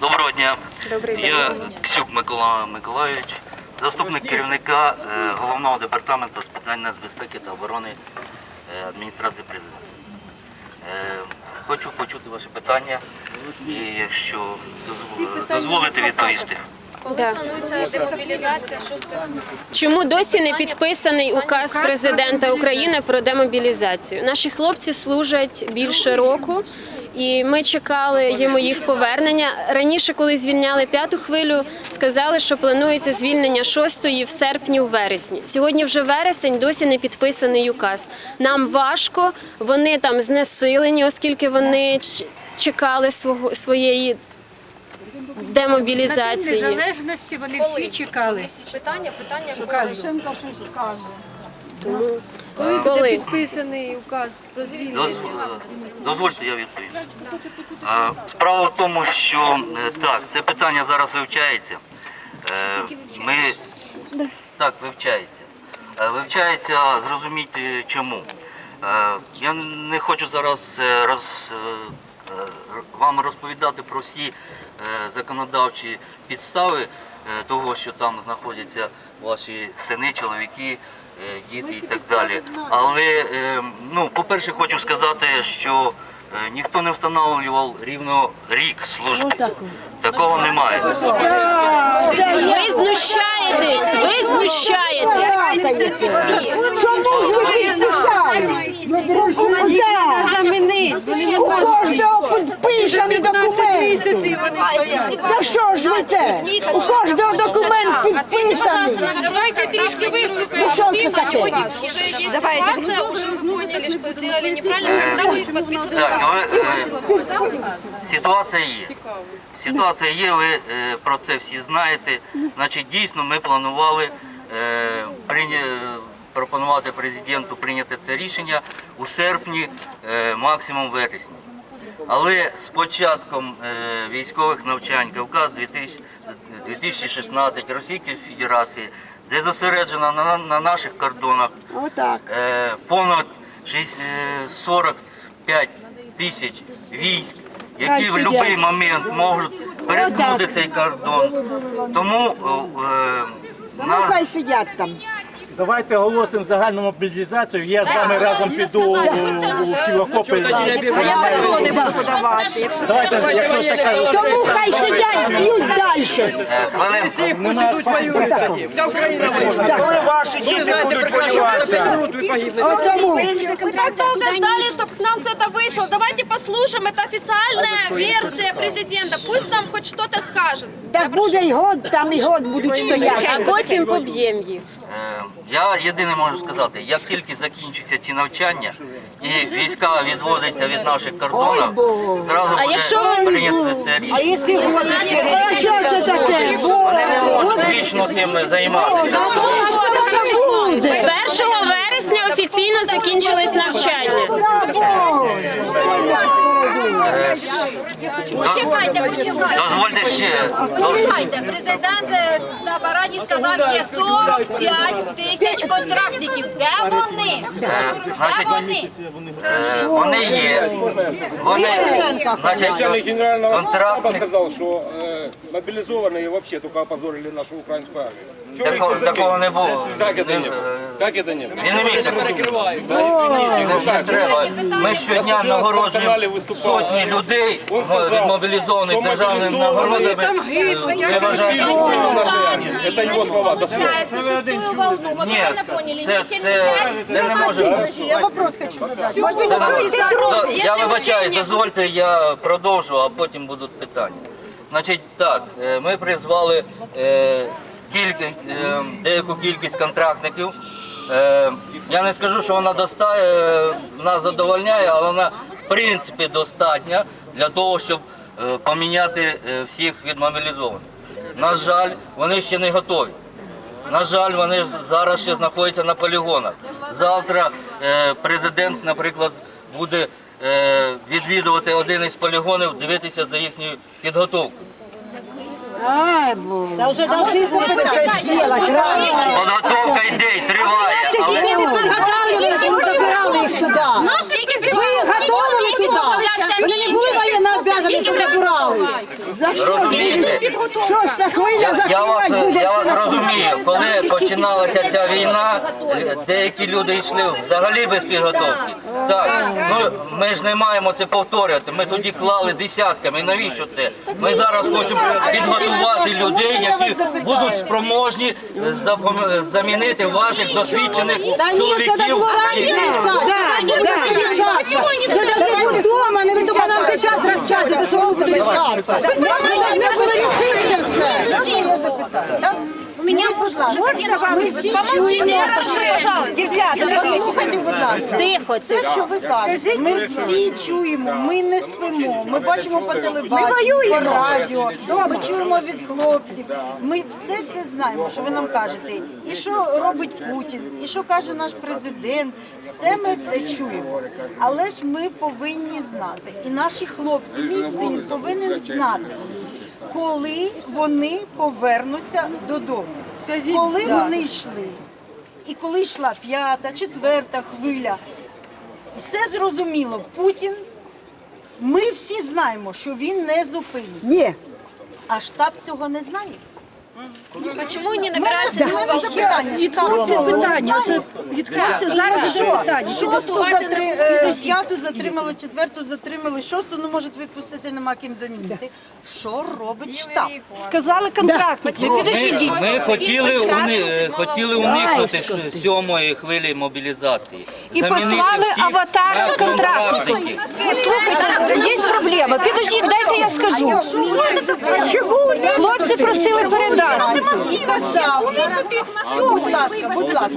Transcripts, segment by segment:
Доброго дня. Добрий день. Я Ксюк Микола Миколайович, заступник керівника е, головного департаменту з питань нацбезпеки та оборони е, адміністрації президента. Е, Хочу почути ваші питання і якщо дозв- дозволите відповісти. Коли Да. планується демобілізація, що? Чому досі не підписаний указ президента України про демобілізацію? Наші хлопці служать більше року, і ми чекали їм їх повернення. Раніше, коли звільняли п'яту хвилю, сказали, що планується звільнення шостої в серпні, у вересні. Сьогодні вже вересень, досі не підписаний указ. Нам важко, вони там знесилені, оскільки вони чекали свого своєї демобілізації. Незалежності вони всі чекали. Питання, питання Порошенко щось скаже. Коли, коли? підписаний указ про звільнення. Дозвольте, я відповім. Е, Справа в тому, що е, так, це питання зараз вивчається. Е, Ми так вивчається. Е, Вивчається зрозуміти чому. Е, Я не хочу зараз е, роз, е, е, вам розповідати про всі е, законодавчі підстави е, того, що там знаходяться ваші сини, чоловіки, е, діти і так далі. Але, е, ну, по-перше, хочу сказати, що е, ніхто не встановлював рівно рік служби. Такого немає. Ви знущаєтесь, ви знущаєтесь. Чому ж ви У кожного підписані документи. Та що ж ви це? У кожного документ підписаний. на вопрос, когда планируется Ну, что это подписывать такое? указ? Уже есть ситуация, уже вы поняли, что сделали неправильно, когда будет подписан Так, указ? ви, е, ситуація є. Ситуація є, ви е, про це всі знаєте. Значить, дійсно ми планували е, прийня- пропонувати президенту прийняти це рішення у серпні, е, максимум вересні. Але з початком е, військових навчань Кавказ 2000 2016 Російської Федерації, де зосереджено на, на наших кордонах Отак. е, понад шість- е, 45 тисяч військ, які в будь-який момент можуть перетнути цей кордон. Тому е, Ну, нас хай сидять там. Давайте оголосимо загальну мобілізацію. Я з вами разом піду у, у ті окопи. А я такого не буду подавати. Давайте, якщо така Тому хай сидять, б'ють далі. е, хвилинку. Коли ваші діти будуть воювати? От тому. Мы так долго ждали, чтобы к нам кто-то вышел. Давайте послушаем, это официальная версия президента. Пусть нам хоть что-то скажет. Так буде й год, там і год будуть А стояти. потім поб'ємо їх. Е, Я єдине можу сказати, як тільки закінчаться ці навчання і війська відводяться від наших кордонів, зразу А якщо буде прийнято це рішення. А що це таке? Вони не можуть вічно цим займатися. Буде. 1 вересня офіційно закінчились навчання. Почекайте, почекайте. Дозвольте ще. Почекайте, президент е, на параді сказав, є 45 тисяч контрактників. Де вони? Де Значить, вони? Е, Вони є. Вони, Начальник генерального штабу контрактник. что э, мобилизованные вообще только опозорили нашу украинскую армию. Чего их Такого, не заметили? такого не було. Как это Він, не е, было? Как это не было? Він не міг такого. Не, не треба. Ми щодня нагороджуємо сотні людей від мобілізованих державними нагородами. Я вважаю, Фильм в нашей армии. Это его слова. дословно. ні, це, це, це не може бути. Я вопрос хочу задати. Да, Я вибачаю, дозвольте, я продовжу, а потім будуть питання. Значить, так, е, ми призвали е, кілька, е, деяку кількість контрактників. Я не скажу, що вона доста, нас задовольняє, але вона в принципі достатня для того, щоб поміняти всіх відмобілізованих. На жаль, вони ще не готові. На жаль, вони зараз ще знаходяться на полігонах. Завтра президент, наприклад, буде відвідувати один із полігонів, дивитися за їхньою підготовкою. Та вже должны сделать. Подготовка, идей. триває, але їх Ви готовили Вони не були місяць. Скільки то забирали. За що? Розумієте? Шоста хвиля Я, я вас, закривати буде. я вас розумію, коли починалася ця війна, деякі люди йшли взагалі без підготовки. Так, ну ми ж не маємо це повторювати. Ми тоді клали десятками. Навіщо це? Ми зараз хочемо підготувати людей, які будуть спроможні запом- замінити ваших досвідчених чоловіків. Почему они должны быть дома, не дома нам сейчас розчати, то що ви У меня можно Помолчите, пожалуйста. Дівчата, Слухайте, будь ласка. Тихо, Те, що ви кажете, ми всі чуємо, ми не спимо, ми бачимо по телебаченню, по радіо, ми чуємо від хлопців. Ми все це знаємо, що ви нам кажете. І що робить Путін, і що каже наш президент. Все ми це чуємо. Але ж ми повинні знати, і наші хлопці, мій син повинен знати, коли вони повернуться додому. коли вони йшли. І коли йшла п'ята, четверта хвиля, все зрозуміло. Путін, ми всі знаємо, що він не зупинить. Ні. А штаб цього не знає. Почему не набирается Да, мене запитання. Штаб питання. Це зараз що? питання. Шосту е, п'яту затримали, четверту затримали, шосту не можуть випустити, нема ким замінити. Що робить штаб? Сказали контрактники. Ми, ми хотіли, уни, уникнути сьомої хвилі мобілізації. І послали аватар контрактників. контрактників. Слухайте, є проблема. Підождіть, дайте я скажу. Хлопці просили передати. Будь ласка, будь ласка.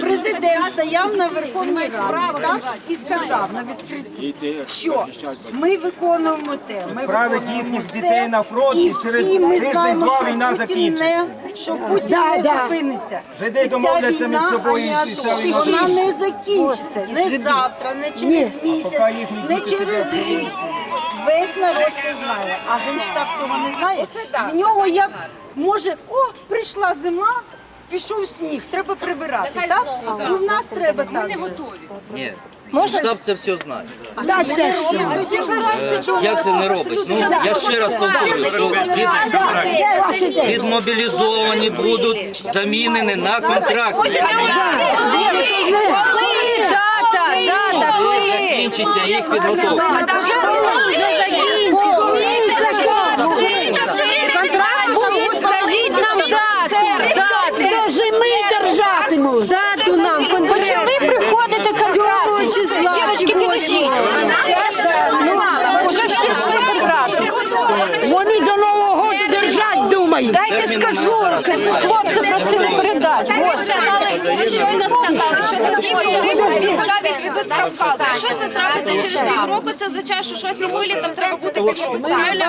Президент стояв на Верховній Раді так, і сказав на відкритті, що ми виконуємо те. Ми виконуємо їхніх дітей на фронт, і через тиждень-два війна закінчиться. Що Путін не зупиниться. Жиди І домовляться між собою, а не ця Вона не закінчиться. Закінчиться. Не завтра, не через місяць, не через рік. Весь народ це знає, а генштаб цього не знає. В нього як може, о, прийшла зима, пішов сніг, треба прибирати. Так? І в нас треба так. же. Ні. Штаб це все знає. Да, це. Е, Як це не робить? Ну я ще раз повторюю, що від, відмобілізовані будуть замінені на контракти. Дата, дата, коли? Закінчиться їх підготовка. А там вже вже закінчено. Скажіть нам дату, дату. До зими держатимуть. Дату нам Почали приходити контракти. числа. Дівчатки, підождіть. Ну, вже ж пішли контракти. Вони до Нового року держать думають. Дайте скажу, хлопці просили передати. Ви щойно сказали, що тоді, війська відведуть з Кавказу. Якщо це трапиться через півроку, це означає, що щось хвилі там треба бути півроку. Правильно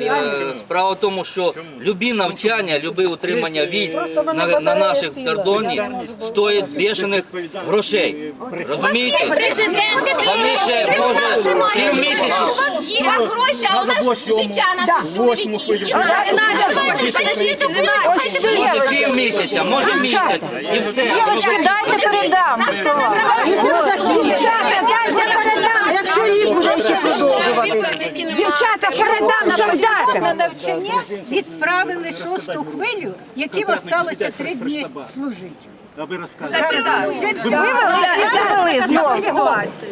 Я е, справа в тому, що любі навчання, любе утримання військ на, на наших кордоні стоїть бішених грошей. Розумієте? Вони ще може пів місяця. У вас гроші, а у нас життя наші, подождіть, Може пів місяця, може місяць. І все. Дівчатки, дайте передам. Дівчата, дайте передам, якщо їх буде ще продовжувати. Дівчата, передам солдатам. На навчання відправили шосту хвилю, яким осталося три дні служити. А ви розказуєте. Вивели і знову.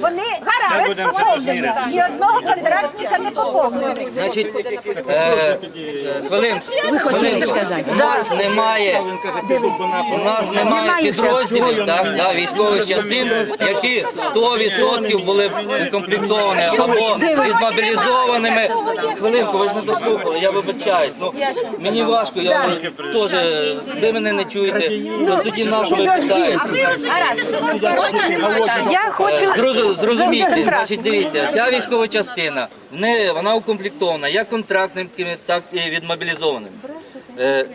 Вони гаразд поповнили. Ні одного контрактника не поповнили. Значить, е, е, хвилинку, хвилинку. У нас немає, у нас немає підрозділів, так, да, військових частин, які 100% були б укомплектовані або відмобілізованими. Хвилинку, ви ж не дослухали, я вибачаюсь. Ну, мені важко, я теж, ви мене не чуєте, то тоді на що ви питаєте? Я хочу Зрозу- Зрозумійте, значить, дивіться, ця військова частина, не, вона укомплектована як контрактним, так і відмобілізованим. Е,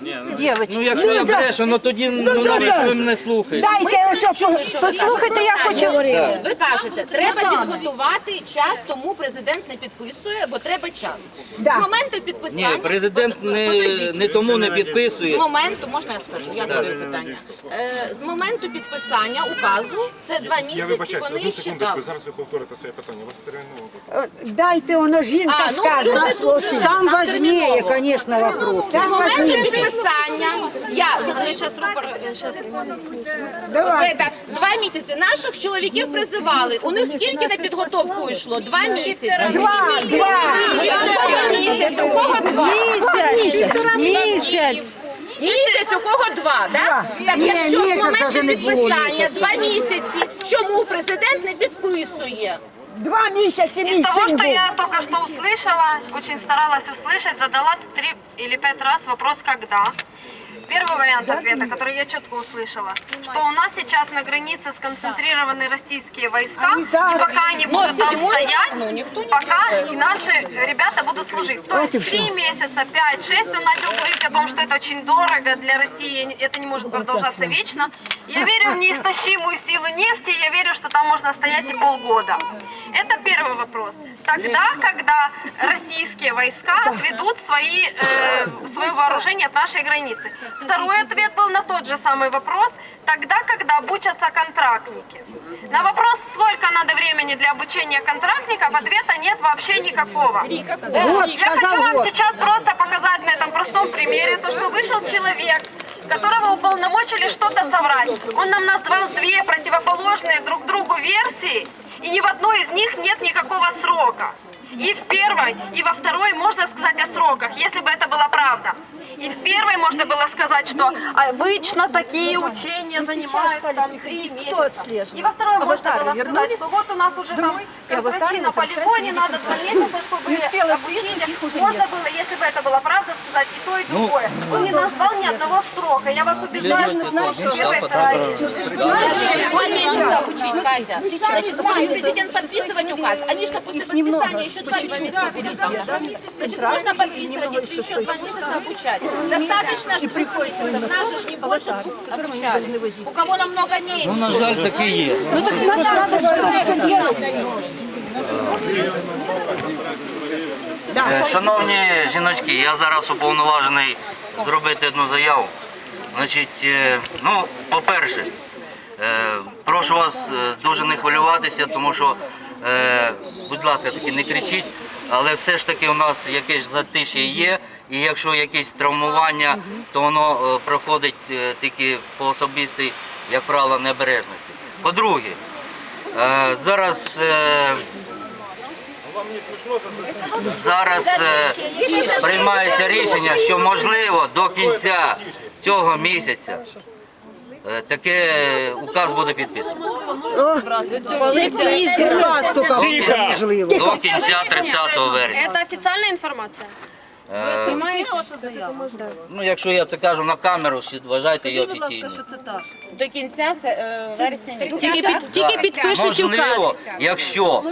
Дівчатки. Ну якщо я брешу, ну тоді ну, навіщо ви мене слухаєте? Дайте ось послухайте, я хочу говорити. Ви кажете, треба підготувати час, тому президент не підписує, бо треба час. З моменту підписання Ні, президент не, не тому не з підписує. моменту, можна я скажу, я задаю питання. Е, з моменту підписання указу це два Я місяці. вибачаюся, Вони одну ще секундочку, там. зараз ви повторите своє питання. Вас терміново. Дайте воно жінка А, ну, скаже. люди Там важніє, звісно, вопрос. З моменту підписання я задаю зараз рупор. Щас, два місяці наших чоловіків призивали. У них скільки на підготовку йшло? Два місяці. Два, два. Два. У кого два? Місяць. Місяць. Місяць, у кого два, да? Так Ні, якщо з місяця моменту вже не було підписання два місяці, чому президент не підписує? Два місяці мій Из того, син что був. я только что услышала, очень старалась услышать, задала три или пять раз вопрос «когда?». Первый вариант ответа, который я четко услышала, что у нас сейчас на границе сконцентрированы российские войска, и пока они будут там стоять, пока наши ребята будут служить. То есть три месяца, пять, шесть, он начал говорить о том, что это очень дорого для России, это не может продолжаться вечно. Я верю в неистощимую силу нефти, я верю, что там можно стоять и полгода. Это первый вопрос. Тогда, когда российские войска отведут свои, э, свое вооружение от нашей границы. Второй ответ был на тот же самый вопрос. Тогда, когда обучатся контрактники. На вопрос, сколько надо времени для обучения контрактников, ответа нет вообще никакого. Вот, Я хочу вам вот. сейчас просто показать на этом простом примере, то, что вышел человек, которого уполномочили что-то соврать. Он нам назвал две противоположные друг другу версии, и ни в одной из них нет никакого срока. И в первой, и во второй можно сказать о сроках, если бы это была правда. И в первой можно было сказать, что обычно такие учения занимают там три месяца. И во второй можно было сказать, что вот у нас уже там врачи на полигоне, надо два месяца, чтобы обучили. Можно было, если бы это была правда, сказать и то, и Ну, другое. Он не назвал ни одного срока. Я вас убеждаю, что это Два месяца обучить, Катя. Значит, может президент подписывать указ? Они что, после подписания еще два месяца да? Значит, можно подписывать, если еще два месяца обучать. Достаточно же приходится, наши не больше. У кого намного Ну, меньше. на жаль, таке є. Е, Шановні жіночки, я зараз уповноважений зробити одну заяву. Значить, е, ну, по-перше, е, прошу вас дуже не хвилюватися, тому що, будь ласка, таки не кричіть, але все ж таки у нас якесь затишє є, і якщо якесь травмування, то воно е, проходить е, тільки по особистій, як правило, небережності. По-друге, е, зараз Зараз приймається рішення, що можливо до кінця цього місяця таке указ буде підписаний. Це можливо. До кінця 30 вересня. Это официальная информация? Е, Ну, якщо я це кажу на камеру, всі вважайте її офіційно. До кінця е, вересня місяця. Тільки, під, тільки підпишуть Можливо, указ. якщо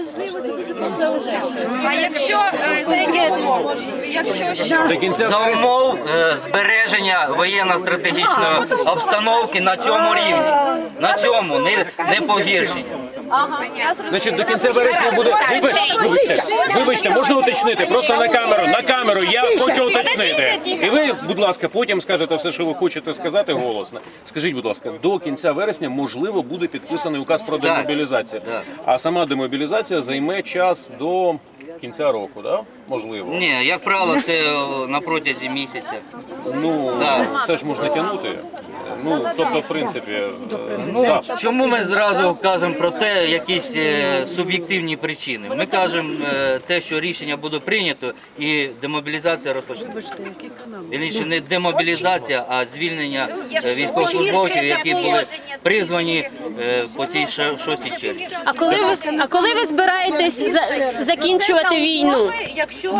А якщо е, за яких умов? Якщо що? за умов е, збереження воєнно-стратегічної обстановки на цьому рівні, на цьому, не, не погіршення. Значить, до кінця вересня буде. Вибачте, вибачте, можна уточнити. Просто на камеру. На камеру я хочу уточнити. І ви, будь ласка, потім скажете все, що ви хочете сказати голосно. Скажіть, будь ласка, до кінця вересня можливо буде підписаний указ про демобілізацію. А сама демобілізація займе час до кінця року, да? Можливо. Ні, як правило, це на протязі місяця. Ну все ж можна тягнути. Ну тобто, в принципі, е, Ну, да. чому ми зразу кажемо про те, якісь е, суб'єктивні причини? Ми кажемо е, те, що рішення буде прийнято і демобілізація розпочнеться. Вірніше, не демобілізація, а звільнення е, військовослужбовців, які були призвані е, по цій ше- шостій черзі. А коли ви с- а коли ви збираєтесь за- закінчувати війну? Якщо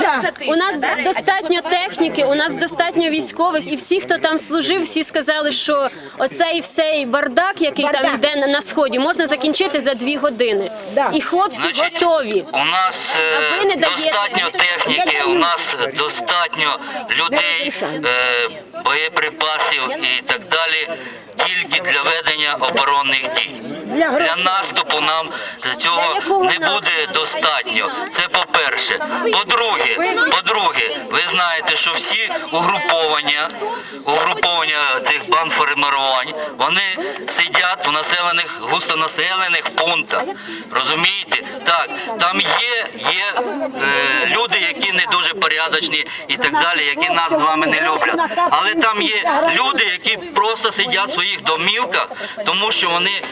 У нас достатньо техніки, у нас достатньо військових, і всі, хто там служив, всі сказали, що оцей всей бардак, який там йде на- сході, можна закінчити за дві години. І хлопці Значить, готові. У нас е, А ви не даєте. достатньо техніки, у нас достатньо людей, е, боєприпасів і так далі. Тільки для ведення оборонних дій. Для наступу нам цього не буде наступу? достатньо. Це по-перше. По-друге, по-друге, ви знаєте, що всі угруповання, угруповання тих бандформувань, вони сидять в населених, густонаселених пунктах. Розумієте? Так, там є, є е, люди, які не дуже порядочні і так далі, які нас з вами не люблять. Але там є люди, які просто сидять в своїх домівках, тому що вони.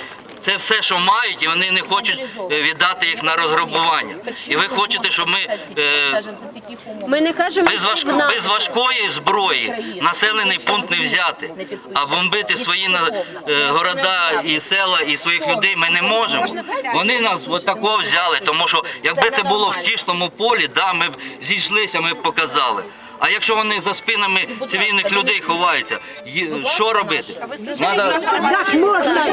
Це все, що мають, і вони не хочуть е, віддати їх на розграбування. І ви хочете, щоб ми е, Ми не кажемо, без, важко, без важкої зброї населений пункт не взяти, а бомбити свої на- е, города і села і своїх людей ми не можемо. Вони нас от такого взяли, тому що якби це було в тісному полі, да, ми б зійшлися, ми б показали. А якщо вони за спинами цивільних людей ховаються, є- що робити? Надо... Як можна,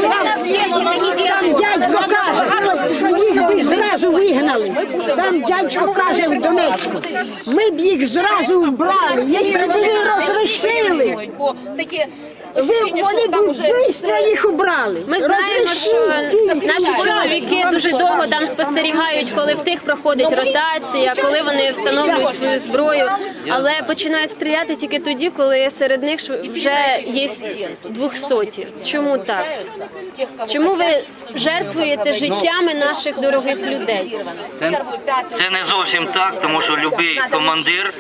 там дядько каже, що їх би зразу вигнали. Там дядько каже в Донецьку, ми б їх зразу вбрали, якщо б вони розрішили. Бо таке Ви, ощущення, вони що там уже швидко їх убрали. Ми знаємо, що ті, наші чоловіки дуже довго там спостерігають, коли в тих проходить ротація, коли вони встановлюють свою зброю, але починають стріляти тільки тоді, коли серед них вже є двохсоті. Чому так? Чому ви жертвуєте життями наших дорогих людей? Це, це не зовсім так, тому що будь-який командир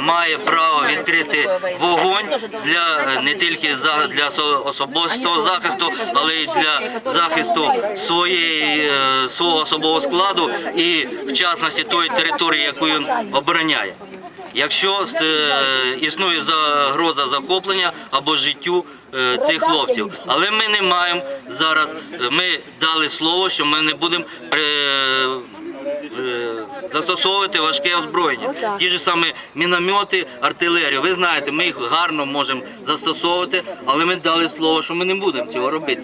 має право відкрити вогонь для е, не тільки за для со- особистого захисту, але й для захисту своєї е, свого особового складу і в частності тої території, яку він обороняє. Якщо е, існує загроза захоплення або життю е, цих хлопців, але ми не маємо зараз. е, Ми дали слово, що ми не будемо е, застосовувати важке озброєння. Ті ж самі міномети, артилерію. Ви знаєте, ми їх гарно можемо застосовувати, але ми дали слово, що ми не будемо цього робити.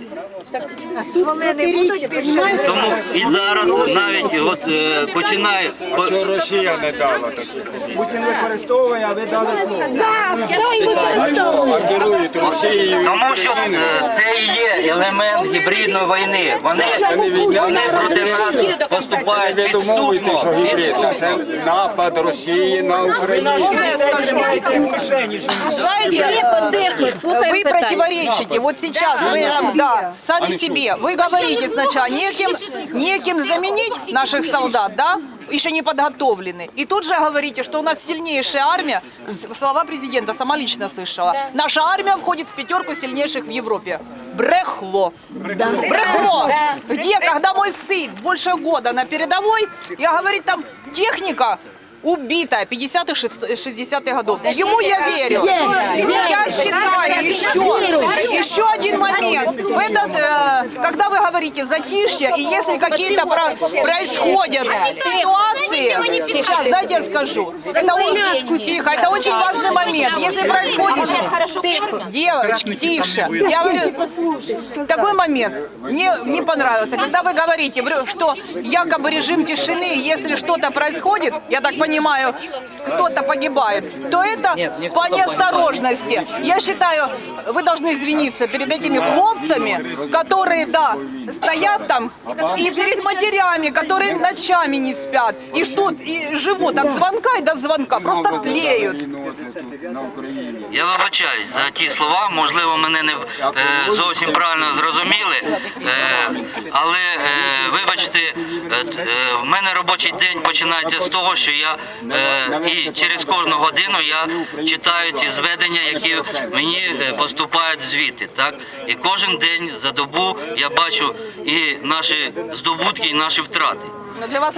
Тому і зараз навіть от е, починає по- Що Росія не дала таких? Путін використовує, а ви дали слово. А чого? А керують Росією. Тому що е, це і є елемент гібридної війни. Вони, вони проти нас поступають Ви що підступно. гібридна? Це напад Росії на Україну. Вы питання. противоречите. Вот сейчас вы нам, да, сами себе. Вы говорите сначала, неким, неким заменить наших солдат, да? еще не подготовлены. И тут же говорите, что у нас сильнейшая армия. С- Слова президента сама лично слышала. Наша армия входит в пятерку сильнейших в Европе. Брехло. Брехло. Где, когда мой сын больше года на передовой, я говорит, там техника убитая 50-х, 60-х годов. Ему я верю. Я считаю еще, еще один момент. В этот, э, когда вы говорите затишье, и если какие-то про- происходят ситуации, сейчас, дайте я скажу. Это, о- тихо, это очень важный момент. Если происходит... Девочки, тише. Я говорю, такой момент. Мне не понравился. Когда вы говорите, что якобы режим тишины, если что-то происходит, я так понимаю, кто-то погибает, то это по неосторожности. Я считаю, вы должны извиниться перед этими хлопцами, которые, да, стоят там и перед матерями, которые ночами не спят, и что, и живут от звонка и до звонка, просто тлеют. На Україні. Я вибачаюсь за ті слова, можливо, мене не е, зовсім правильно зрозуміли. Е, але е, вибачте, е, е, в мене робочий день починається з того, що я е, і через кожну годину я читаю ці зведення, які мені е, поступають звідти. Так? І кожен день за добу я бачу і наші здобутки, і наші втрати. Вас